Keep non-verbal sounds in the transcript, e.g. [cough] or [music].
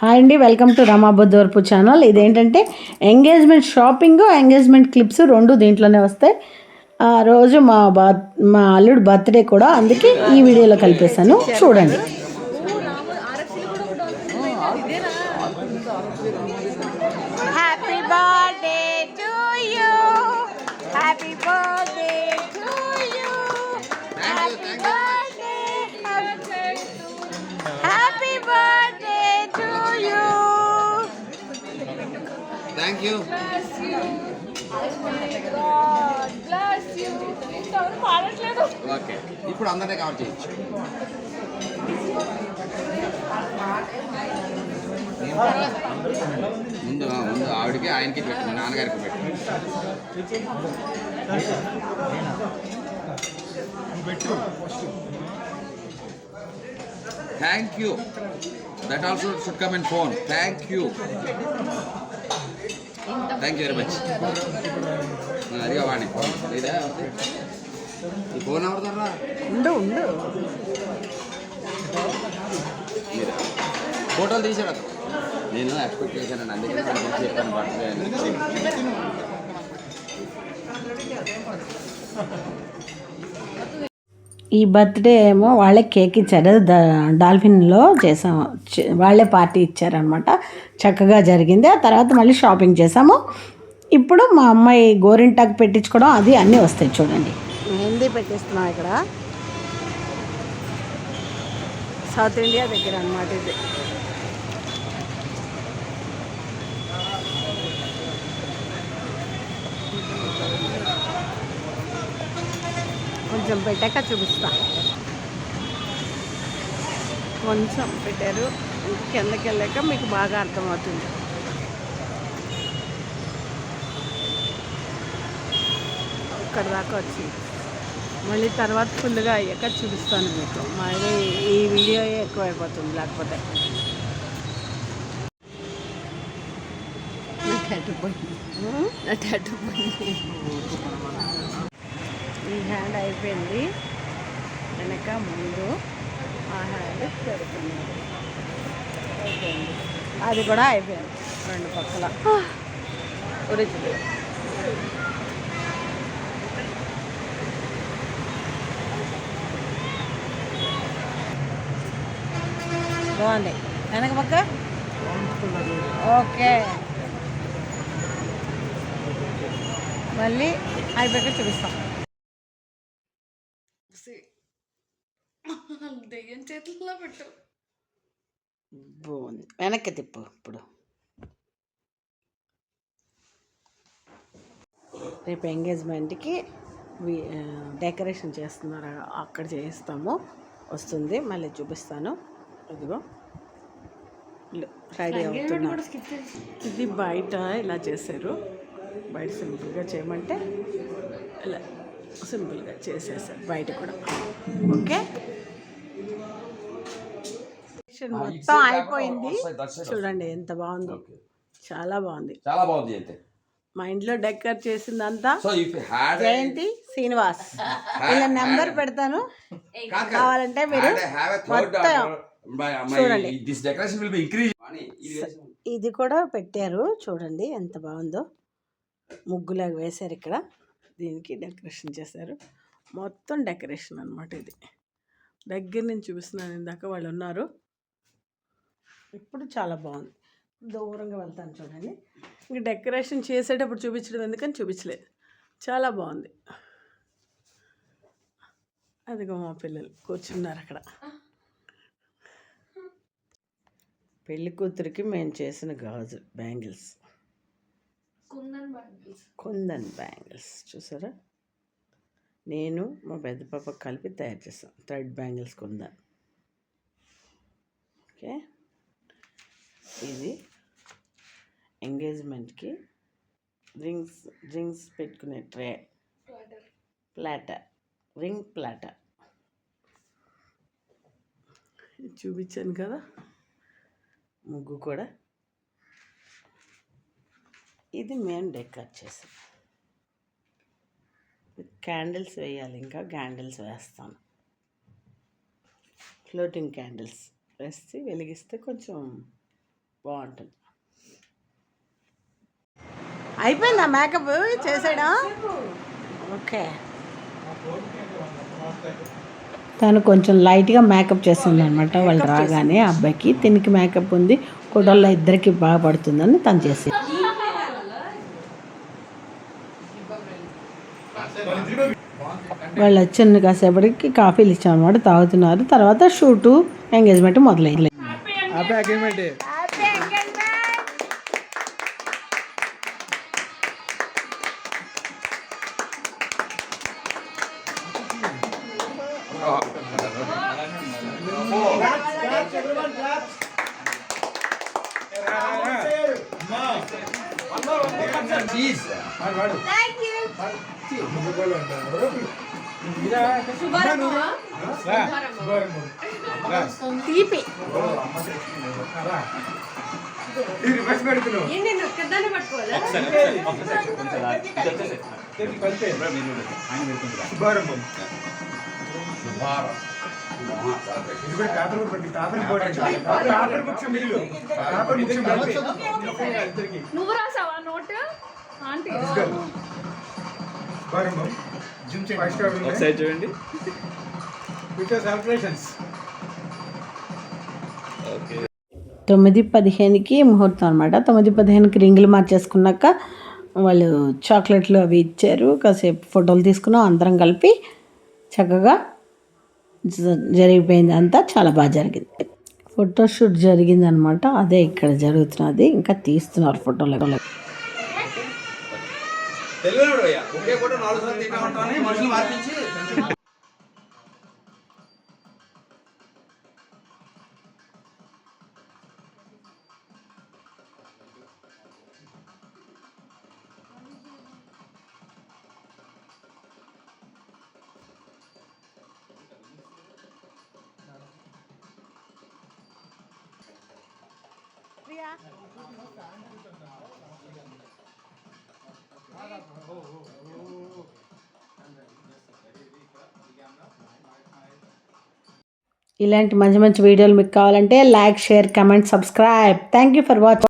Hi అండి welcome to రమాబుద్దోర్పు channel ఇదేంటంటే ఎంగేజ్మెంట్ షాపింగ్ ఎంగేజ్మెంట్ క్లిప్స్ రెండు దీంట్లోనే వస్తాయి. ఆ రోజు మా బా మా అల్లుడు బర్త్డే కూడా అందుకే ఈ వీడియోలో కలిపేశాను. చూడండి. Happy thank you God bless you. ఇంతవరకు పాడట్లేదు. ఓకే ఇప్పుడు అందరినీ కవర్ చేయొచ్చు. ముందు ముందు ఆవిడకి ఆయనకి పెట్టు నాన్నగారికి పెట్టు. Thank you that also should come in phone thank you thank you very much అదిగా వాణి. లేదా ఈ ఫోన్ ఎవరిదర్రా ఉండు ఉండు. మీరా? ఫోటోలు తీసాడు అతను. నేను ఎక్స్పెక్ట్ చేశాను అందుకే చెప్పాను బర్త్డే ఈ బర్త్డే ఏమో వాళ్ళే కేక్ ఇచ్చారు. ద- డాల్ఫిన్లో చేసాము వాళ్ళే పార్టీ ఇచ్చారనమాట చక్కగా జరిగింది. ఆ తర్వాత మళ్ళీ షాపింగ్ చేసాము. ఇప్పుడు మా అమ్మాయి గోరింటాకు పెట్టించుకోవడం అది అన్నీ వస్తాయి చూడండి. మెహందీ పెట్టిస్తున్నాం ఇక్కడ. సౌత్ ఇండియా దగ్గర అనమాట ఇది. కొంచెం పెట్టాక చూపిస్తా. కొంచెం పెట్టారు. కిందకి వెళ్ళాక మీకు బాగా అర్థమవుతుంది. ఇక్కడ దాకా వచ్చింది మళ్ళీ తర్వాత ఫుల్గా అయ్యాక చూపిస్తాను మీకు. మళ్ళీ ఈ వీడియో ఎక్కువ అయిపోతుంది లేకపోతే నాకు అడ్డుపోయింది నాకు అడ్డుపోయింది ఈ హ్యాండ్ అయిపోయింది. వెనక ముందు ఆ హ్యాండ్ పెడుతున్నాడు. అయిపోయింది అది కూడా అయిపోయింది. రెండు పక్కల. ఒరిజినల్. బాగుంది. వెనక పక్క? ఓకే. మళ్ళీ అయిపోయాక చూపిస్తాం. దెయ్యం చేతుల్లో పెట్టు. బాగుంది. వెనక్కి తిప్పు ఇప్పుడు. రేపు ఎంగేజ్మెంట్కి డెకరేషన్ చేస్తున్నారు? అక్కడ చేయిస్తాము. వస్తుంది. మళ్ళీ చూపిస్తాను. ఇదిగో. రెడీ అవుతున్నారు. ఇది బయట ఇలా చేశారు. బయట సింపుల్గా చేయమంటే ఇలా సింపుల్గా చేసేసారు. బయట కూడా. ఓకే? మొత్తం అయిపోయింది. చూడండి ఎంత బాగుందో. చాలా బాగుంది. చాలా బాగుంది అయితే. మా ఇంట్లో డెకర్ చేసిందంతా so if had Jayanthi Srinivas. [laughs] వీళ్ళ నెంబర్ పెడతాను. కావాలంటే మీరు మొత్తం చూడండి. ఇది కూడా పెట్టారు. చూడండి ఎంత బాగుందో. ముగ్గులాగా వేశారు ఇక్కడ. దీనికి డెకరేషన్ చేశారు. మొత్తం డెకరేషన్ అన్నమాట ఇది. దగ్గర నుంచి చూపిస్తున్నాను ఇందాక వాళ్ళు ఉన్నారు. ఇప్పుడు చాలా బాగుంది. దూరంగా వెళ్తాను చూడండి. ఇంక డెకరేషన్ చేసేటప్పుడు చూపించడం ఎందుకని చూపించలేదు. చాలా బాగుంది. అదిగో మా పిల్లలు కూర్చున్నారు అక్కడ. పెళ్ళి కూతురికి మేము చేసిన గాజు bangles. Kundan bangles. Kundan bangles. చూసారా? నేను మా పెద్ద పాప కలిపి తయారు చేస్తాం థ్రెడ్ బ్యాంగిల్స్ కుందన్. ఓకే? ఇది ఎంగేజ్మెంట్కి రింగ్స్ రింగ్స్ పెట్టుకునే ట్రే. ప్లాటర్. Ring platter. చూపించాను కదా. ముగ్గు కూడా. ఇది మేము డెకర్ చేసాం. క్యాండిల్స్ వేయాలి ఇంకా. క్యాండిల్స్ వేస్తాను. ఫ్లోటింగ్ క్యాండిల్స్ వేసి వెలిగిస్తే కొంచెం బాగుంటుంది. అయిపోయిందా మేకప్? చేసాడా? ఓకే. తను కొంచెం లైట్గా మేకప్ చేస్తుంది అనమాట వాళ్ళు రాగానే అబ్బాయికి తినికి మేకప్ ఉంది. కొడల్లో ఇద్దరికి బాగా పడుతుందని తను చేసి వాళ్ళు వచ్చిన కాసేపటికి కాఫీలు ఇచ్చామన్నమాట. తాగుతున్నారు. తర్వాత షూటు ఎంగేజ్మెంట్ మొదలైంది. తీపి శుభారంభం ఇది కూడా పేపర్ కూడా పెట్టి పేపర్ ఇంపార్టెంట్ పేపర్ ముఖ్యం వీళ్ళు పేపర్ నువ్వు రాసావా నోట్? ఆంటీ. ఒకసారి చూడండి. తొమ్మిది పదిహేనుకి ముహూర్తం అనమాట తొమ్మిది పదిహేనుకి రింగులు మార్చేసుకున్నాక వాళ్ళు చాక్లెట్లు అవి ఇచ్చారు. కాసేపు ఫోటోలు తీసుకున్నాం అందరం కలిపి చక్కగా జరిగిపోయింది అంతా చాలా బాగా జరిగింది. ఫోటోషూట్ జరిగింది అనమాట అదే ఇక్కడ జరుగుతున్నది. ఇంకా తీస్తున్నారు ఫోటోలు. ఒకే ఫోటో నాలుగు సార్లు మనుషులు మార్పించి ఇలాంటి మంచి మంచి వీడియోలు మీకు కావాలంటే like share comment subscribe. Thank you for watching